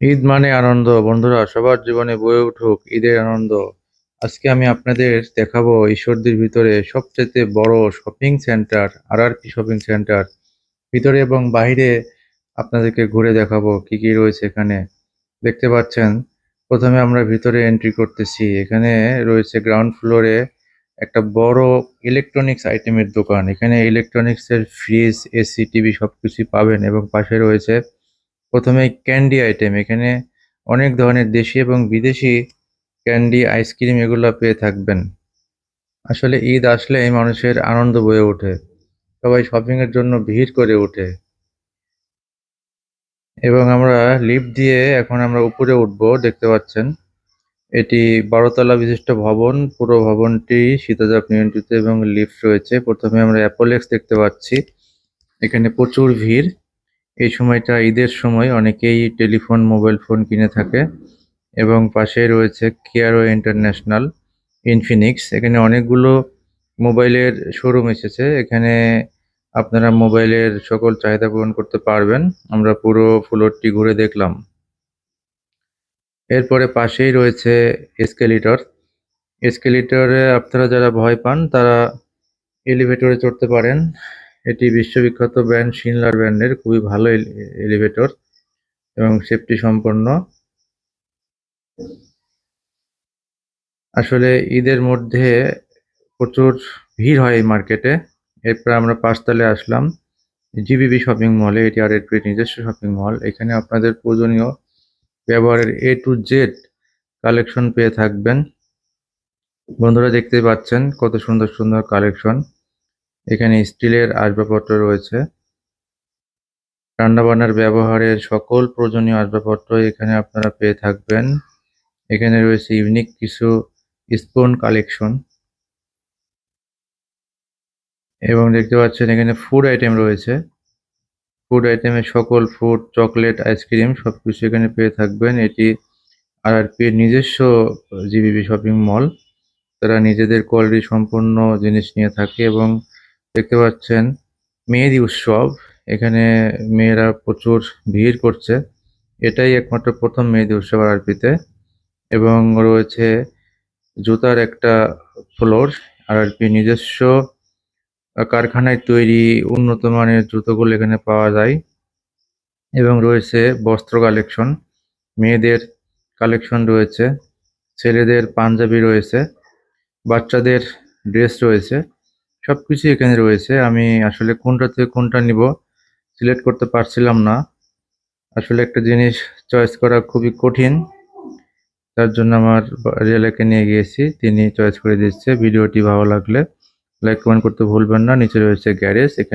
ঈদ মানে আনন্দ। বন্ধুরা, সবার জীবনে বয়ে উঠুক ঈদের আনন্দ। আজকে আমি আপনাদের দেখাবো ঈশ্বরদীর ভিতরে সবচেয়ে বড় শপিং সেন্টার আর আর শপিং সেন্টার ভিতরে এবং বাইরে আপনাদেরকে ঘুরে দেখাবো কি কি রয়েছে এখানে। দেখতে পাচ্ছেন, প্রথমে আমরা ভিতরে এন্ট্রি করতেছি। এখানে রয়েছে গ্রাউন্ড ফ্লোরে একটা বড় ইলেকট্রনিক্স আইটেমের দোকান। এখানে ইলেকট্রনিক্সের ফ্রিজ এসি টিভি সবকিছুই পাবেন এবং পাশে রয়েছে প্রথমে ক্যান্ডি আইটেম, এখানে অনেক ধরনের দেশি এবং বিদেশি ক্যান্ডি, আইসক্রিম এগুলো পেয়ে থাকবেন। আসলে ঈদ আসলেই মানুষের আনন্দ বয়ে ওঠে। সবাই শপিং এর জন্য ভিড় করে ওঠে। এবং আমরা লিফট দিয়ে এখন আমরা উপরে উঠবো, দেখতে পাচ্ছেন। এটি বারোতলা বিশিষ্ট ভবন, পুরো ভবনটি শীততাপ নিয়ন্ত্রিত এবং লিফট রয়েছে। প্রথমে আমরা অ্যাপোলেক্স দেখতে পাচ্ছি। এখানে প্রচুর ভিড়। এই সময়টা ঈদের সময় অনেকেই টেলিফোন, মোবাইল ফোন কিনে থাকে এবং পাশে রয়েছে কেয়ারো ইন্টারন্যাশনাল ইনফিনিক্স এখানে অনেকগুলো মোবাইলের শোরুম এসেছে। এখানে আপনারা মোবাইলের সকল চাহিদা পূরণ করতে পারবেন। আমরা পুরো ফ্লোরটি ঘুরে দেখলাম। এরপরে পাশেই রয়েছে এসকেলেটর এসকেলেটরে আপনারা যারা ভয় পান, তারা এলিভেটরে চড়তে পারেন। এটি বিশ্ববিখ্যাত ব্র্যান্ড শিনলার ব্র্যান্ডের, খুবই ভালো এলিভেটর এবং সেফটি সম্পন্ন। আসলে ঈদের মধ্যে প্রচুর ভিড় হয় এই মার্কেটে। এরপর আমরা পাঁচতলে আসলাম, জিবিবি শপিং মলে, এটি আর এর নিজস্ব শপিং মল। এখানে আপনাদের প্রয়োজনীয় ব্যবহারের এ টু জেড কালেকশন পেয়ে থাকবেন। বন্ধুরা দেখতে পাচ্ছেন কত সুন্দর সুন্দর কালেকশন এখানে স্টিলের আসবাবপত্র রয়েছে। রান্নাবান্নার ব্যবহারের সকল প্রয়োজনীয় আসবাবপত্র এখানে আপনারা পেয়ে থাকবেন। এখানে রয়েছে ইউনিক কিছু স্পুন কালেকশন। এবং দেখতে পাচ্ছেন এখানে ফুড আইটেম রয়েছে। ফুড আইটেমের সকল ফুড চকলেট, আইসক্রিম সবকিছু এখানে পেয়ে থাকবেন। এটি আর আর পি নিজস্ব জিবিবি শপিং মল। তারা নিজেদের কোয়ালিটি সম্পূর্ণ জিনিস নিয়ে থাকে এবং দেখতে পাচ্ছেন মেহেদি উৎসব। এখানে মেয়েরা প্রচুর ভিড় করছে। এটাই একমাত্র প্রথম মেহেদি উৎসব আর আরপিতে এবং রয়েছে জুতার একটা ফ্লোর। আর আরপি নিজস্ব কারখানায় তৈরি উন্নত মানের জুতোগুলো এখানে পাওয়া যায় এবং রয়েছে বস্ত্র কালেকশন। মেয়েদের কালেকশন রয়েছে, ছেলেদের পাঞ্জাবি রয়েছে, বাচ্চাদের ড্রেস রয়েছে। সব কিছু এখানে রয়েছে। আমি আসলে কোনটা থেকে কোনটা নিব সিলেক্ট করতে পারছিলাম না। আসলে একটা জিনিস চয়েস করা খুবই কঠিন। তার জন্য আমার রিয়েলাকে নিয়ে গিয়েছি। তিনি চয়েস করে দিচ্ছে। ভিডিওটি ভালো লাগলে লাইক কমেন্ট করতে ভুলবেন না। নিচে রয়েছে গ্যারেজ এখানে